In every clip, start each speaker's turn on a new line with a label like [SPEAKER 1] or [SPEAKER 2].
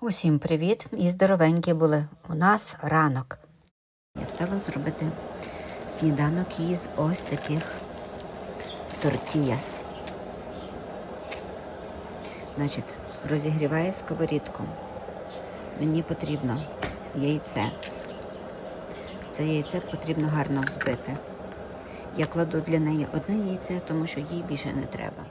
[SPEAKER 1] Усім привіт і здоровенькі були. У нас ранок. Я встала зробити сніданок із ось таких тортіяс. Значить, розігріваю сковорідку. Мені потрібно яйце. Це яйце потрібно гарно взбити. Я кладу для неї одне яйце, тому що їй більше не треба.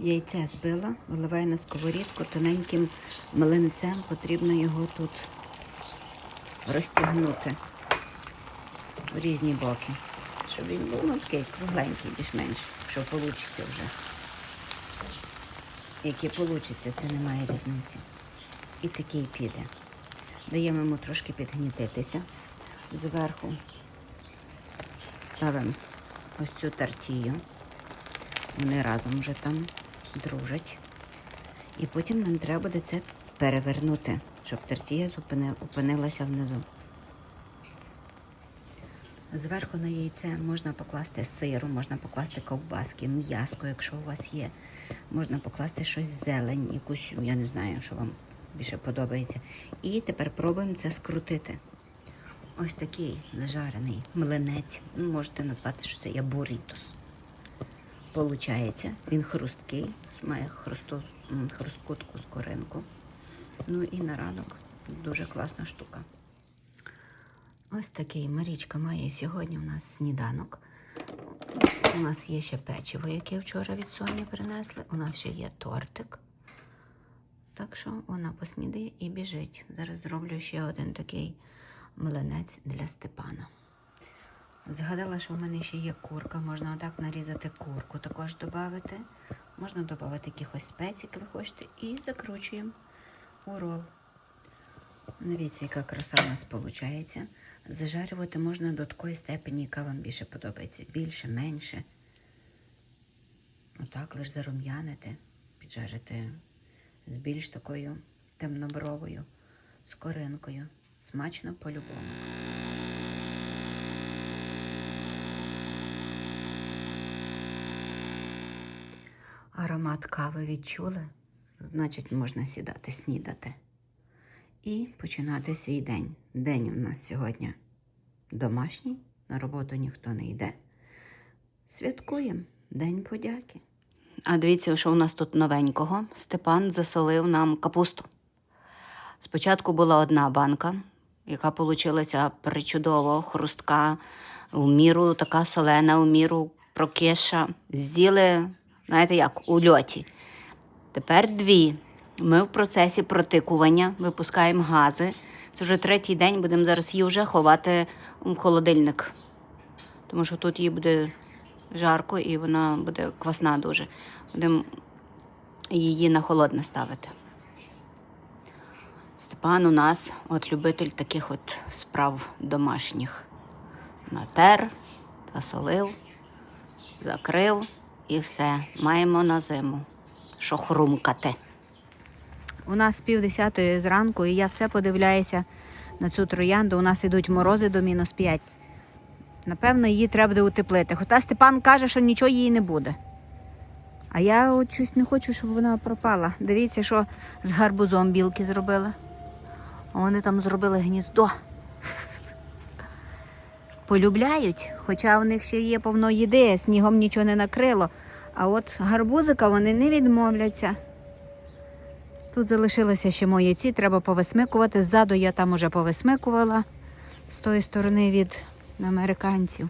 [SPEAKER 1] Яйце збила, виливаю на сковорідку тоненьким млинцем, потрібно його тут розтягнути в різні боки, щоб він був ну, такий кругленький, більш-менш, що вийде вже. Який вийде, це немає різниці. І такий піде. Даємо йому трошки підгнітитися. Зверху ставимо ось цю тартію. Вони разом вже там дружать. І потім нам треба буде це перевернути, щоб зупини- опинилася внизу. Зверху на яйце можна покласти сиру, можна покласти ковбаски, м'яско, якщо у вас є. Можна покласти щось зелень, якусь, я не знаю, що вам більше подобається. І тепер пробуємо це скрутити. Ось такий зажарений млинець. Ну, можете назвати, що це є бурітос. Получається, він хрусткий, має хрусту, м, хрусткутку скоринку. Ну і на ранок дуже класна штука. Ось такий Марічка має сьогодні у нас сніданок. У нас є ще печиво, яке вчора від Соні принесли. У нас ще є тортик. Так що вона поснідає і біжить. Зараз зроблю ще один такий млинець для Степана. Згадала, що в мене ще є курка, можна отак нарізати курку, також додати. Можна додати якихось спецій, як ви хочете, і закручуємо у рол. Дивіться, яка краса у нас виходить. Зажарювати можна до такої степені, яка вам більше подобається. Більше, менше. Отак лише зарум'янити, піджарити з більш такою темнобровою скоринкою. Смачно по-любому. Аромат кави відчули, значить, можна сідати снідати. І починати свій день. День у нас сьогодні домашній, на роботу ніхто не йде. Святкуємо День подяки. А дивіться, що у нас тут новенького. Степан засолив нам капусту. Спочатку була одна банка, яка получилася причудово, хрустка, у міру така солена, у міру прокиша. З'їли, знаєте як, у льоті. Тепер дві. Ми в процесі протикування випускаємо гази. Це вже третій день, будемо зараз її вже ховати в холодильник. Тому що тут їй буде жарко і вона буде квасна дуже. Будемо її на холодне ставити. Степан у нас от любитель таких от справ домашніх. Натер, засолив, закрив і все. Маємо на зиму. Що хрумкати. У нас пів десятої зранку, і я все подивляюся на цю троянду. У нас ідуть морози до мінус 5. Напевно, її треба буде утеплити. Хоча Степан каже, що нічого їй не буде. А я от щось не хочу, щоб вона пропала. Дивіться, що з гарбузом білки зробили. А Вони там зробили гніздо. Полюбляють, хоча у них ще є повно їди, снігом нічого не накрило. А от гарбузика вони не відмовляться. Тут залишилися ще мої ці, треба повисмикувати. Ззаду я там уже повисмикувала з тої сторони від американців.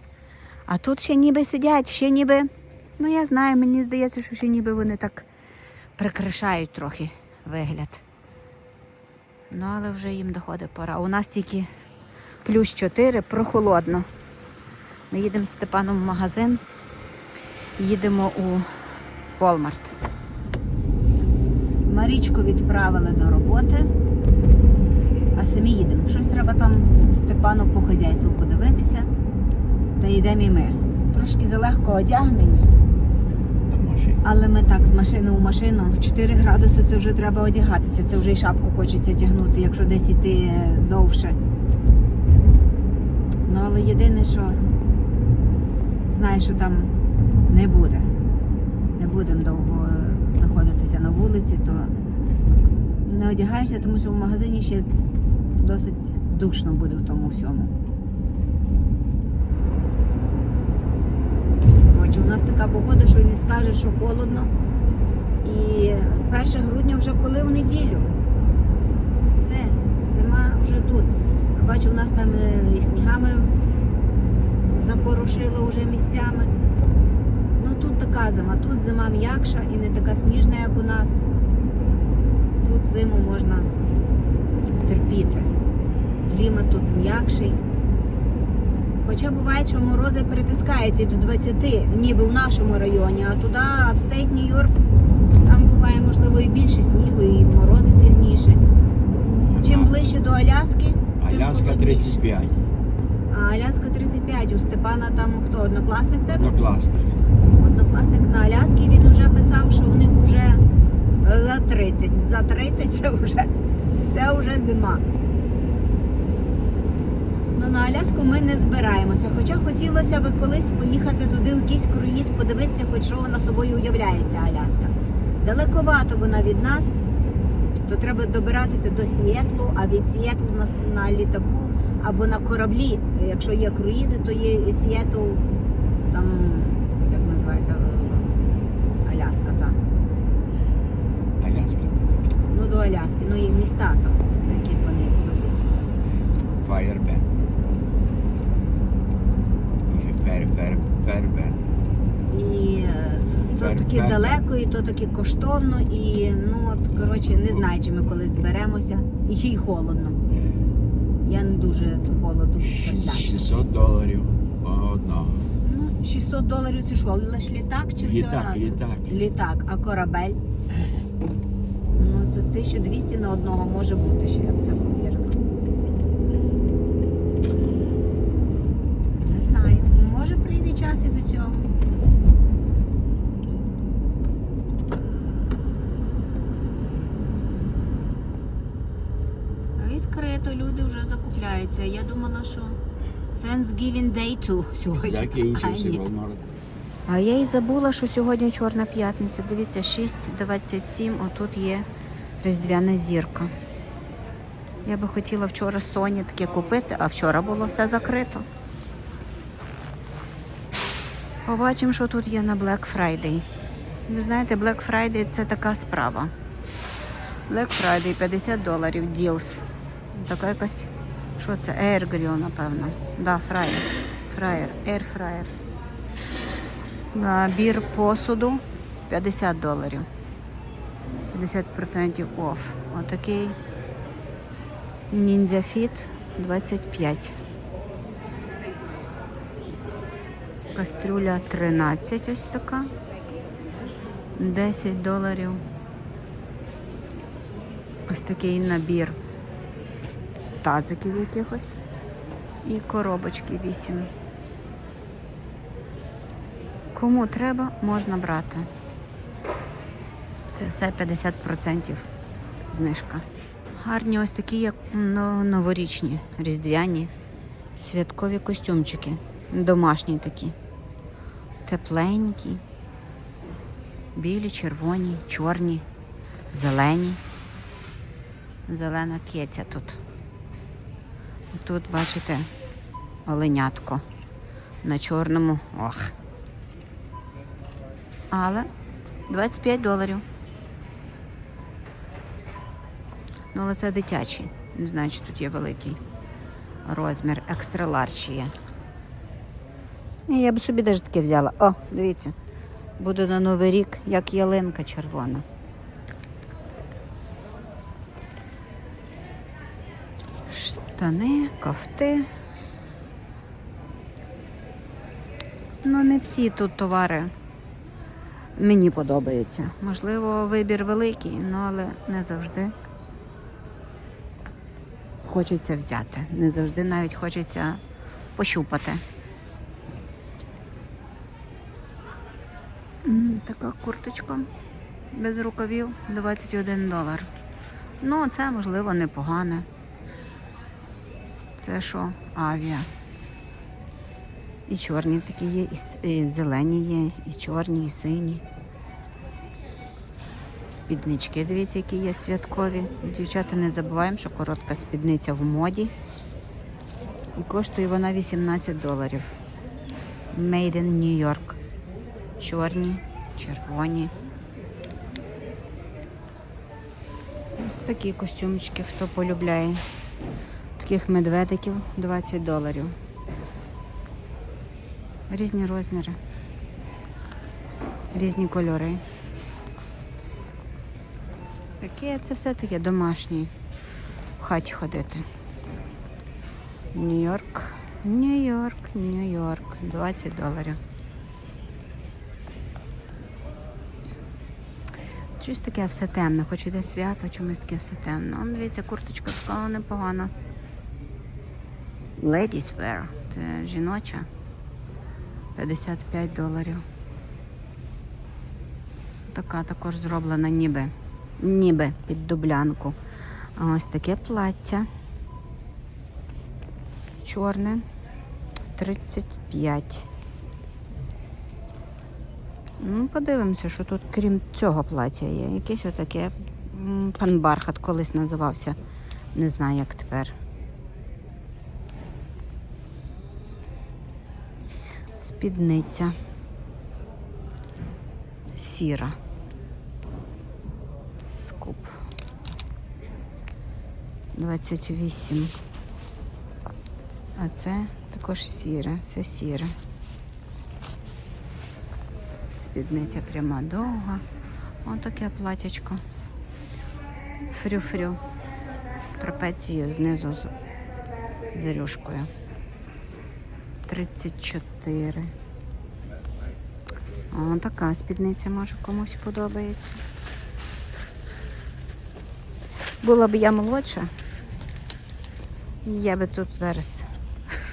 [SPEAKER 1] А тут ще ніби сидять, ще ніби, ну я знаю, мені здається, що ще ніби вони так прикрашають трохи вигляд. Ну, але вже їм доходить пора. У нас тільки плюс 4, прохолодно. Ми їдемо з Степаном в магазин, їдемо у Walmart. Марічку відправили до роботи, а самі їдемо. Щось треба там Степану по хазяйству подивитися. Та йдемо і ми. Трошки залегко одягнені, але ми так з машини у машину. 4 градуси це вже треба одягатися. Це вже й шапку хочеться тягнути, якщо десь іти довше. Ну, але єдине, що знаю, що там не буде. Не будемо довго е, знаходитися на вулиці, то не одягаєшся, тому що в магазині ще досить душно буде в тому всьому. Отже, у нас така погода, що й не скажеш, що холодно. І 1 грудня вже коли в неділю. Все, зима вже тут. Бачу, у нас там е, і снігами запорошило вже місцями. Ну тут така зима, тут зима м'якша і не така сніжна, як у нас. Тут зиму можна терпіти. Клімат тут м'якший. Хоча буває, що морози перетискають і до 20, ніби в нашому районі, а туди, апстейт Нью-Йорк, там буває, можливо, і більше снігу, і морози сильніші. Чим ближче до Аляски, тим
[SPEAKER 2] Аляска
[SPEAKER 1] тут
[SPEAKER 2] 35.
[SPEAKER 1] А Аляска 35, у Степана там хто, однокласник тебе?
[SPEAKER 2] Однокласник.
[SPEAKER 1] Однокласник на Аляскі, він вже писав, що у них вже за 30. За 30 це вже, це вже зима. Ну, на Аляску ми не збираємося. Хоча хотілося б колись поїхати туди в якийсь круїз, подивитися, хоч що вона собою уявляється Аляска. Далековато вона від нас, то треба добиратися до Сіетлу, а від Сіетлу на, на літаку або на кораблі. Якщо є круїзи, то є Сіетл, там, як називається, Аляска, так.
[SPEAKER 2] Аляска.
[SPEAKER 1] Ну до Аляски, ну є міста там, на яких вони пливуть.
[SPEAKER 2] Фаєрбен. Фер, фер, фербен.
[SPEAKER 1] І е, то таки далеко, і то таки коштовно, і ну от коротше не знаю, чи ми колись зберемося, і чи й холодно. Дуже до холоду
[SPEAKER 2] 600 доларів одного.
[SPEAKER 1] Ну, 600 доларів це що, лише літак чи
[SPEAKER 2] Літак,
[SPEAKER 1] разу?
[SPEAKER 2] літак.
[SPEAKER 1] Літак, а корабель? Ну, це 1200 на одного може бути ще, я б це повірила. Не знаю. Може прийде час і до цього. Відкрито люди вже закупляються. Я думала, що Thanksgiving Day 2 сьогодні. А,
[SPEAKER 2] Закінчився
[SPEAKER 1] ні.
[SPEAKER 2] Walmart.
[SPEAKER 1] А я і забула, що сьогодні Чорна п'ятниця. Дивіться, 6.27, отут є різдвяна зірка. Я би хотіла вчора Соні таке купити, а вчора було все закрито. Побачимо, що тут є на Black Friday. Ви знаєте, Black Friday це така справа. Black Friday 50 доларів deals. Така якась. Що це? Air Grill, напевно. Да, фраєр. Фраєр. Air Fryer. Набір посуду 50 доларів. 50% off. Отакий Ninja Fit 25. Кастрюля 13 ось така. 10 доларів. Ось такий набір тазиків якихось. І коробочки 8. Кому треба, можна брати. Це все 50% знижка. Гарні ось такі, як новорічні, різдвяні, святкові костюмчики. Домашні такі. Тепленькі. Білі, червоні, чорні, зелені. Зелена кеця тут. Тут, бачите, оленятко на чорному. Ох. Але 25 доларів. Ну, але це дитячий. Не знаю, чи тут є великий розмір. Екстра ларч є. І Я б собі теж таке взяла. О, дивіться. Буде на Новий рік, як ялинка червона. Штани, кофти. Ну, не всі тут товари мені подобаються. Можливо, вибір великий, ну, але не завжди хочеться взяти. Не завжди навіть хочеться пощупати. Така курточка без рукавів 21 долар. Ну, це можливо непогане. Це що? Авіа. І чорні такі є, і, зелені є, і чорні, і сині. Спіднички, дивіться, які є святкові. Дівчата, не забуваємо, що коротка спідниця в моді. І коштує вона 18 доларів. Made in New York. Чорні, червоні. Ось такі костюмчики, хто полюбляє. Таких медведиків 20 доларів. Різні розміри. Різні кольори. Таке це все таке домашнє. В хаті ходити. Нью-Йорк, Нью-Йорк, Нью-Йорк. 20 доларів. Щось таке все темне, хоч іде свято, чомусь таке все темне. Он, дивіться, курточка така непогана. Ladies wear. Це жіноча. 55 доларів. Така також зроблена ніби. Ніби під дублянку. А ось таке плаття. Чорне. 35. Ну, подивимося, що тут крім цього плаття є. Якесь отаке. м, Пан Бархат колись називався. Не знаю, як тепер. Спідниця. Сіра. Скуп. 28. А це також сіре. Це сіре. Спідниця пряма довга. Ось таке платячко. Фрю-фрю. Трапецію знизу з зелюшкою. 34. О, така спідниця може комусь подобається. Була б я молодша, я би тут зараз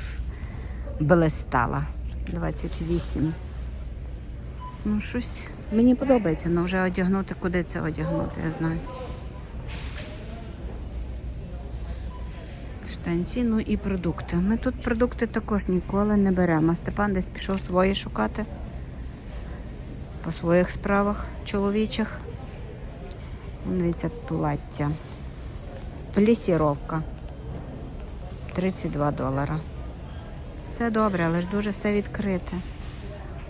[SPEAKER 1] блистала. 28. Ну, щось мені подобається, але вже одягнути, куди це одягнути, я знаю. Штанці, ну і продукти. Ми тут продукти також ніколи не беремо. Степан десь пішов свої шукати по своїх справах чоловічих. Дивіться, плаття. Плісіровка. 32 долара. Все добре, але ж дуже все відкрите.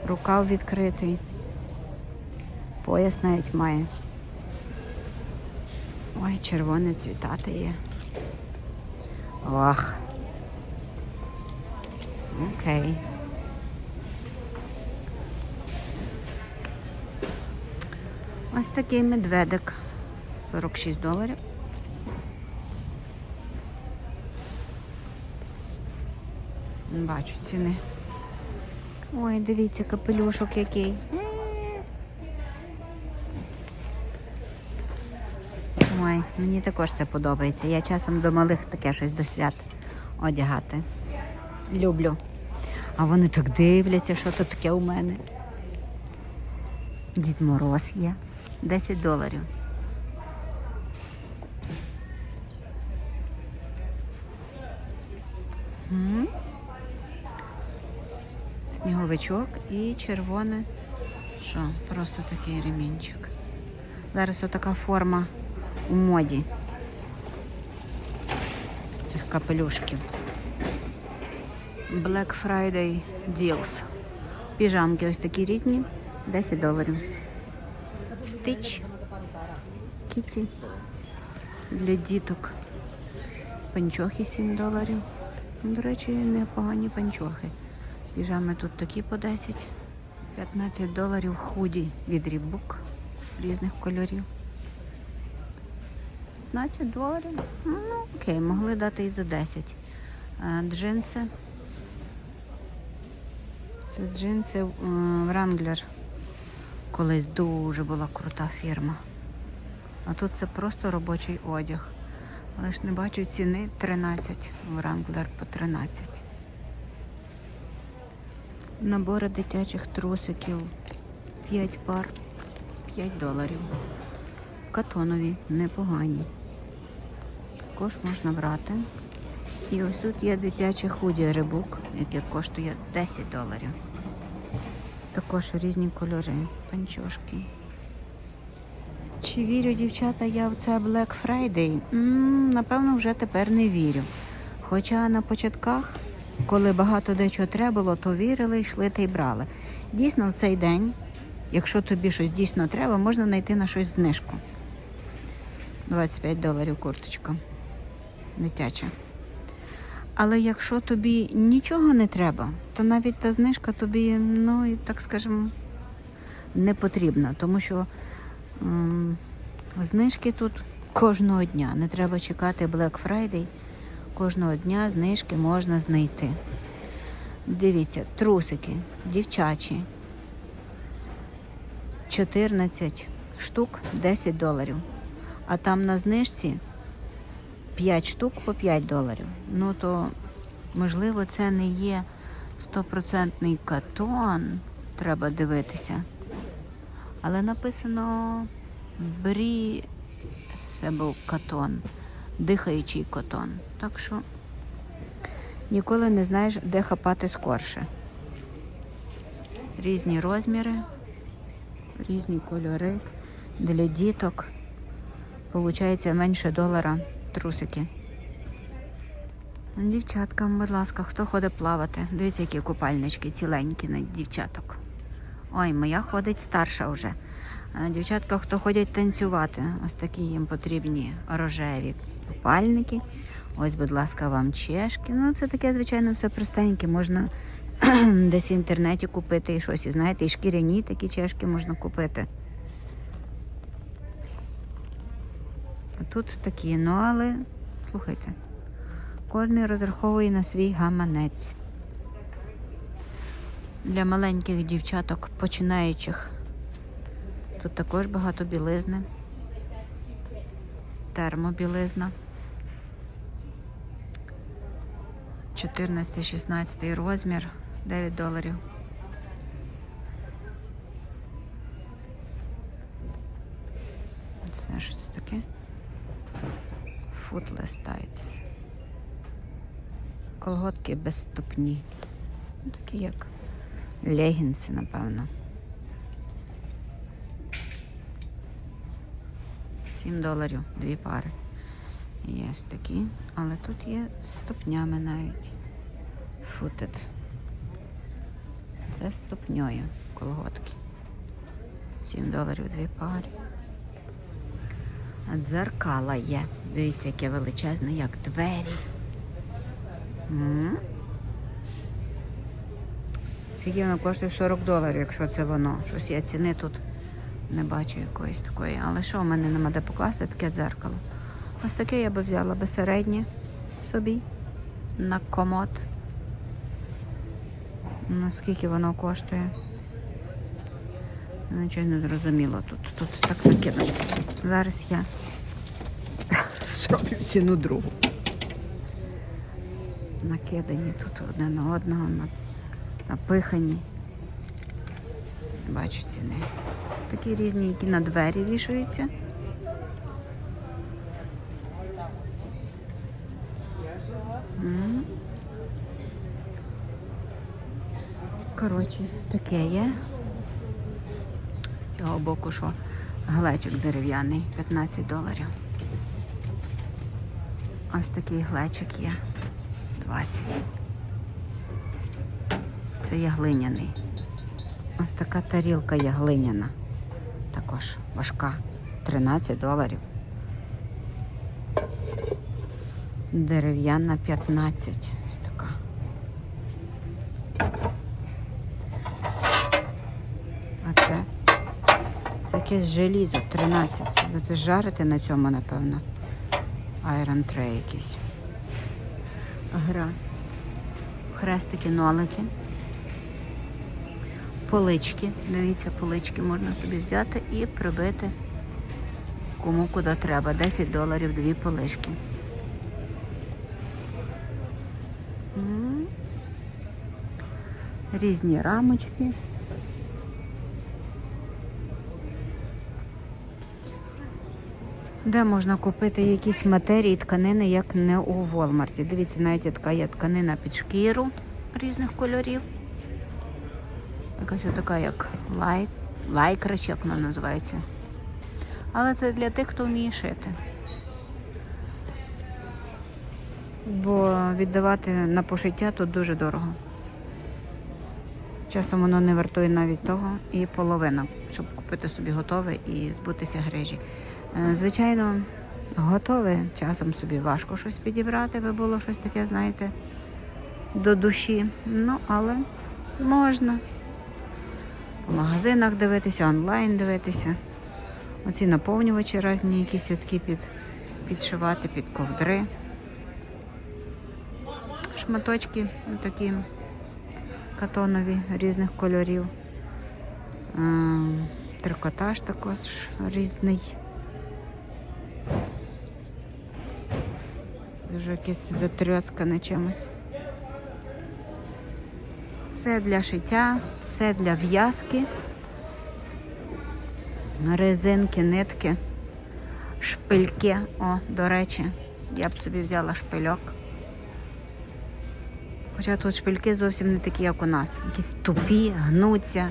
[SPEAKER 1] Рукав відкритий. Пояс навіть має. Ой, червоне цвітати є. Ох. Окей. Ось такий медведик. 46 доларів. Бачу ціни. Ой, дивіться, капелюшок який. Ой, мені також це подобається. Я часом до малих таке щось до свят одягати. Люблю. А вони так дивляться, що то таке у мене. Дід Мороз є. 10 доларів. Сніговичок і червоне. Що? Просто такий ремінчик. Зараз отака форма у моді цих капелюшків. Black Friday Deals. Піжамки ось такі різні. 10 доларів. Стич. Кіті. Для діток. Панчохи 7 доларів. До речі, непогані панчохи. Піжами тут такі по 10. 15 доларів худі від Reebok різних кольорів. 15 доларів. Ну, окей, могли дати і за 10. А, джинси. Це джинси е, Wrangler. Колись дуже була крута фірма. А тут це просто робочий одяг. Але ж не бачу ціни 13. Wrangler по 13. Набори дитячих трусиків 5 пар 5 доларів. Катонові, непогані. Також можна брати. І ось тут є дитяче худі рибук, яке коштує 10 доларів. Також різні кольори, панчошки. Чи вірю, дівчата, я в це Black Friday? м напевно, вже тепер не вірю. Хоча на початках, коли багато дечого треба було, то вірили, йшли та й брали. Дійсно, в цей день, якщо тобі щось дійсно треба, можна знайти на щось знижку. 25 доларів курточка. Дитяча. Але якщо тобі нічого не треба, то навіть та знижка тобі, ну, так скажемо, не потрібна. Тому що м, знижки тут кожного дня. Не треба чекати Black Friday. Кожного дня знижки можна знайти. Дивіться, трусики, дівчачі. 14 штук 10 доларів. А там на знижці 5 штук по 5 доларів. Ну то, можливо, це не є стопроцентний катон. Треба дивитися. Але написано брі це був катон, дихаючий катон. Так що ніколи не знаєш, де хапати скорше. Різні розміри, різні кольори для діток. Получається менше долара трусики. Дівчаткам, будь ласка, хто ходить плавати? Дивіться, які купальнички ціленькі на дівчаток. Ой, моя ходить старша вже. Дівчатка, хто ходять танцювати, ось такі їм потрібні рожеві купальники. Ось, будь ласка, вам чешки. Ну, це таке, звичайно, все простеньке. Можна десь в інтернеті купити і щось. І знаєте, і шкіряні такі чешки можна купити. Тут такі, ну але слухайте, кожен розраховує на свій гаманець. Для маленьких дівчаток, починаючих. Тут також багато білизни. Термобілизна. 14-16 розмір, 9 доларів. Footless tights. Колготки без ступні. Ну, Такі як легінси, напевно. 7 доларів, дві пари. Є ось такі, але тут є ступнями навіть. Футед. Це ступньою колготки. 7 доларів дві пари. Дзеркала є. Дивіться, яке величезне, як двері. Скільки воно коштує 40 доларів, якщо це воно. Щось я ціни тут не бачу якоїсь такої. Але що в мене нема де покласти таке дзеркало? Ось таке я би взяла би середнє собі на комод. Наскільки воно коштує? Нічого не зрозуміло тут. Тут так накидано. Зараз я зроблю ціну другу. Накидані тут одне на одного, напихані. Бачу ціни. Такі різні, які на двері вішаються. Коротше, таке є. З цього боку, що глечик дерев'яний, 15 доларів. Ось такий глечик є 20. Це є глиняний. Ось така тарілка є глиняна. Також важка. 13 доларів. Дерев'яна 15. Ось така. А це? Це якесь желізо 13. Це жарити на цьому, напевно. Iron tray якийсь. Гра. Хрестики, нолики. Полички. Дивіться, полички можна собі взяти і прибити кому куди треба. 10 доларів дві полички. Різні рамочки. Де можна купити якісь матерії, тканини, як не у Волмарті. Дивіться, навіть така є тканина під шкіру різних кольорів. Якась така, як лайк, лайкра, як вона називається. Але це для тих, хто вміє шити. Бо віддавати на пошиття тут дуже дорого. Часом воно не вартує навіть того і половина, щоб купити собі готове і збутися грижі. Е, Звичайно, готове часом собі важко щось підібрати, би було щось таке, знаєте, до душі. Ну, але можна. В магазинах дивитися, онлайн дивитися. Оці наповнювачі різні, якісь такі під, підшивати під ковдри. Шматочки такі катонові різних кольорів. Ем, Трикотаж також різний. Вже якесь затрьоцкане чимось. Все для шиття, все для в'язки. Резинки, нитки, шпильки. О, до речі, я б собі взяла шпильок. Хоча тут шпильки зовсім не такі, як у нас. Якісь тупі, гнуться.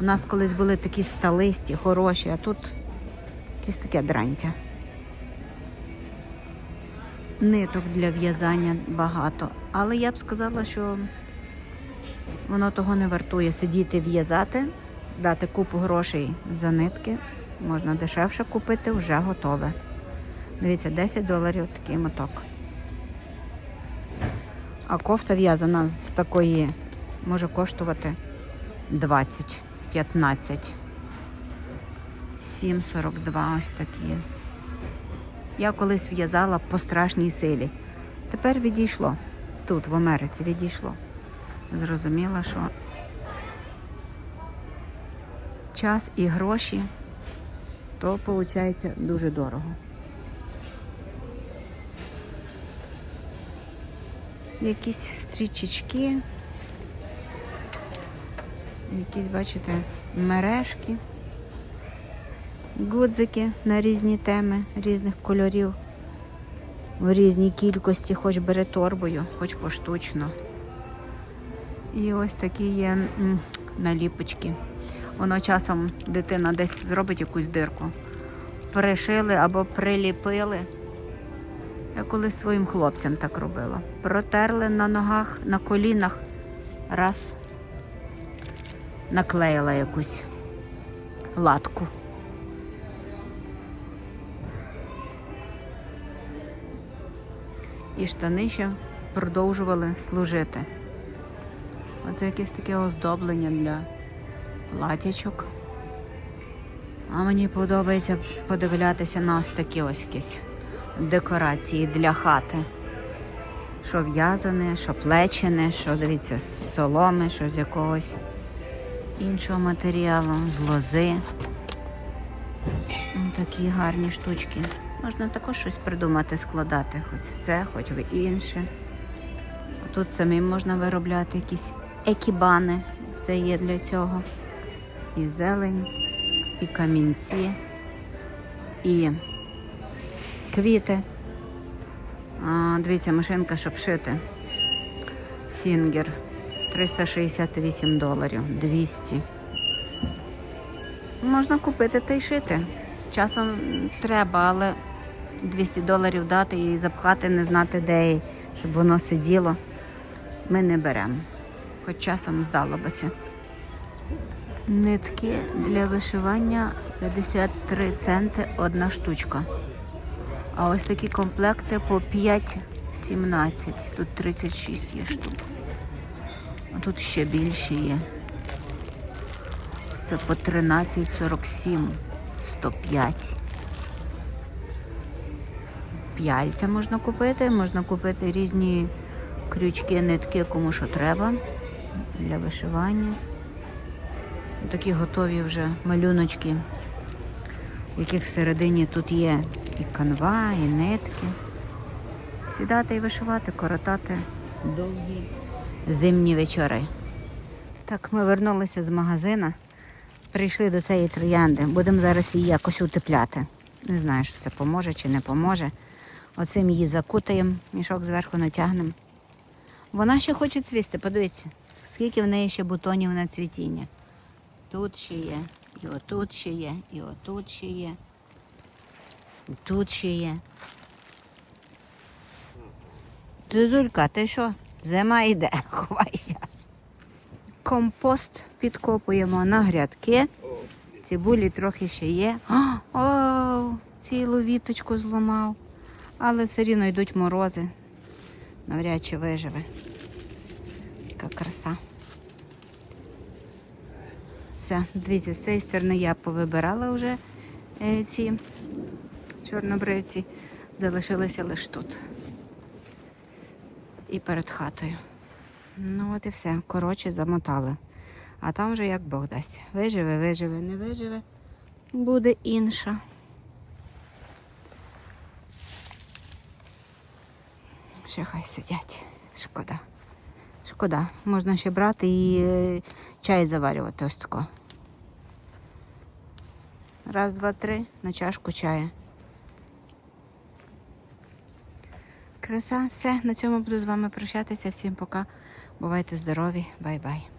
[SPEAKER 1] У нас колись були такі сталисті, хороші, а тут якесь таке дрантя. Ниток для в'язання багато. Але я б сказала, що воно того не вартує сидіти в'язати, дати купу грошей за нитки. Можна дешевше купити, вже готове. Дивіться, 10 доларів такий моток. А кофта в'язана з такої може коштувати 20, 15, 7,42 ось такі. Я колись в'язала по страшній силі. Тепер відійшло. Тут, в Америці, відійшло. Зрозуміла, що час і гроші то виходить дуже дорого. Якісь стрічечки, якісь, бачите, мережки, гудзики на різні теми, різних кольорів, в різній кількості, хоч бери торбою, хоч поштучно. І ось такі є наліпочки. Воно часом дитина десь зробить якусь дирку. Пришили або приліпили. Я колись своїм хлопцям так робила. Протерли на ногах, на колінах, раз наклеїла якусь латку. І штани ще продовжували служити. Оце якесь таке оздоблення для платячок. А мені подобається подивлятися на ось такі ось якісь декорації для хати. Що в'язане, що плечене, що дивіться, з соломи, що з якогось іншого матеріалу, з лози. М, Такі гарні штучки. Можна також щось придумати, складати, хоч це, хоч в інше. Тут самим можна виробляти якісь екібани. Все є для цього. І зелень, і камінці, і квіти. А, дивіться, машинка, щоб шити. Сінгер. 368 доларів, 200. Можна купити та й шити. Часом треба, але 200 доларів дати і запхати, не знати де, щоб воно сиділо. Ми не беремо. Хоч часом здалося. Нитки для вишивання 53 центи одна штучка. А ось такі комплекти по 5,17. Тут 36 є штук. А тут ще більше є. Це по 13,47, 105. П'яльця можна купити, можна купити різні крючки, нитки, кому що треба для вишивання. Такі готові вже малюночки, в яких всередині тут є і канва, і нитки. Сідати і вишивати, коротати довгі зимні вечори. Так, ми вернулися з магазина, прийшли до цієї троянди. Будемо зараз її якось утепляти. Не знаю, що це поможе чи не поможе. Оцим її закутаємо, мішок зверху натягнемо. Вона ще хоче цвісти, подивіться, скільки в неї ще бутонів на цвітіння. Тут ще є, і отут ще є, і отут ще є. Тут ще є. Зузулька, ти що? Зима йде, ховайся. Компост підкопуємо на грядки. Цибулі трохи ще є. О, цілу віточку зламав. Але все рівно йдуть морози. Навряд чи виживе. Яка краса. Все, дивіться, з цієї сторони я повибирала вже е, ці чорнобривці. Залишилися лише тут. І перед хатою. Ну от і все. Коротше, замотали. А там вже як Бог дасть. Виживе, виживе, не виживе, буде інша. Ще хай сидять. Шкода. Шкода. Можна ще брати і е, чай заварювати ось тако. Раз, два, три на чашку чаю. Краса, все. На цьому буду з вами прощатися. Всім пока. Бувайте здорові. Бай-бай.